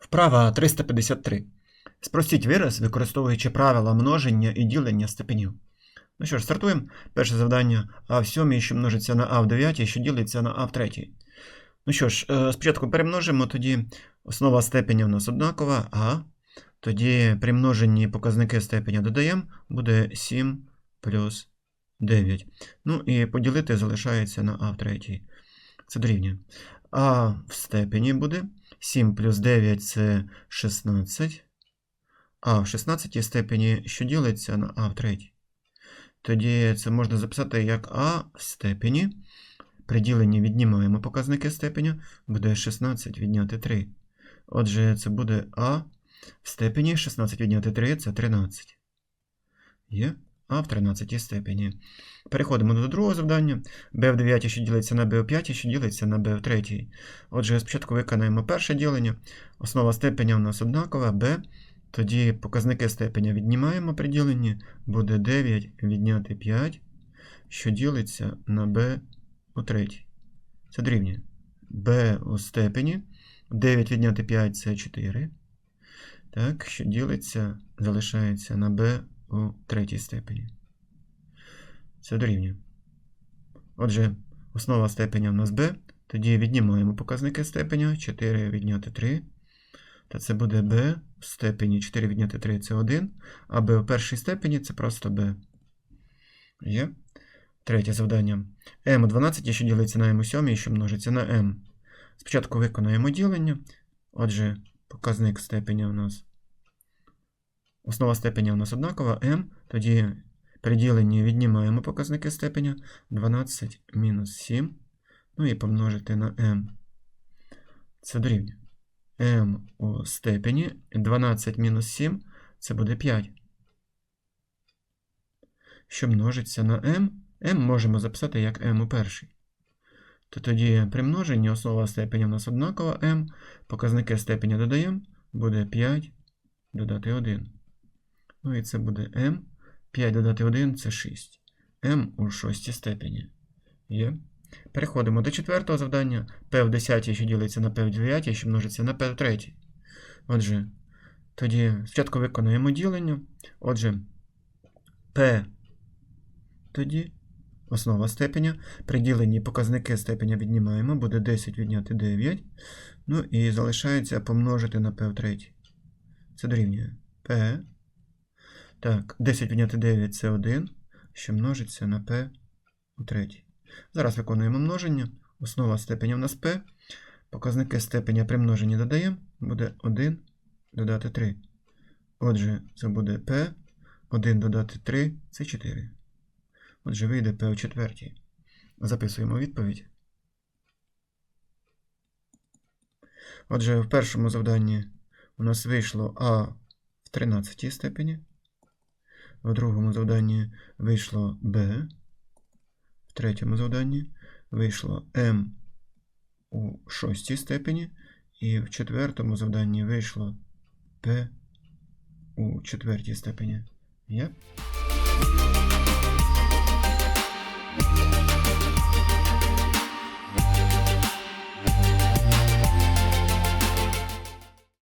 Вправа 353. Спростіть вираз, використовуючи правила множення і ділення степенів. Ну що ж, стартуємо. Перше завдання а в сьомій, що множиться на а в дев'ятій, що ділиться на а в третій. Ну що ж, е, спочатку перемножимо, тоді основа степеня в нас однакова, а тоді при множенні показники степеня додаємо, буде 7 плюс 9. Ну і поділити залишається на а в третій. Це дорівнює. А в степені буде 7 плюс 9 це 16. А в 16 степені, що ділиться на а в третій. Тоді це можна записати як а в степені. При діленні віднімаємо показники степеня, буде 16 відняти 3. Отже, це буде а в степені 16 відняти 3 це 13. Є а в 13 степені. Переходимо до другого завдання. b в 9, що ділиться на b в 5, що ділиться на b в 3. Отже, спочатку виконаємо перше ділення. Основа степеня у нас однакова, b. Тоді показники степеня віднімаємо при діленні. Буде 9 відняти 5, що ділиться на b у третій. Це дорівнює. b у степені. 9 відняти 5 це 4. Так, що ділиться, залишається на b у третій степені. Це дорівнює. Отже, основа степеня в нас b. Тоді віднімаємо показники степеня. 4 відняти 3. Та це буде b в степені 4 відняти 3 це 1. А b в першій степені це просто b. Є. Третє завдання. m у 12, що ділиться на m у 7, що множиться на m. Спочатку виконаємо ділення. Отже, показник степеня у нас. Основа степеня у нас однакова m. Тоді при діленні віднімаємо показники степеня 12 мінус 7. Ну і помножити на m. Це дорівнює. m у степені 12 мінус 7 це буде 5. Що множиться на m, m можемо записати як m у першій. То тоді при множенні основа степеня у нас однакова m, показники степеня додаємо, буде 5 додати 1. Ну і це буде m. 5 додати 1 це 6. m у шостій степені. Є. Переходимо до четвертого завдання. p в 10, що ділиться на p в 9, що множиться на p в 3. Отже, тоді спочатку виконуємо ділення. Отже, p тоді основа степеня. При діленні показники степеня віднімаємо, буде 10 відняти 9. Ну і залишається помножити на p в 3. Це дорівнює p. Так, 10 відняти 9 це 1, що множиться на p у третій. Зараз виконуємо множення. Основа степеня в нас p. Показники степеня при множенні додаємо. Буде 1 додати 3. Отже, це буде p. 1 додати 3 це 4. Отже, вийде p у четвертій. Записуємо відповідь. Отже, в першому завданні у нас вийшло а в 13 степені. В другому завданні вийшло b. В третьому завданні вийшло m у шостій степені. І в четвертому завданні вийшло p у четвертій степені. Є?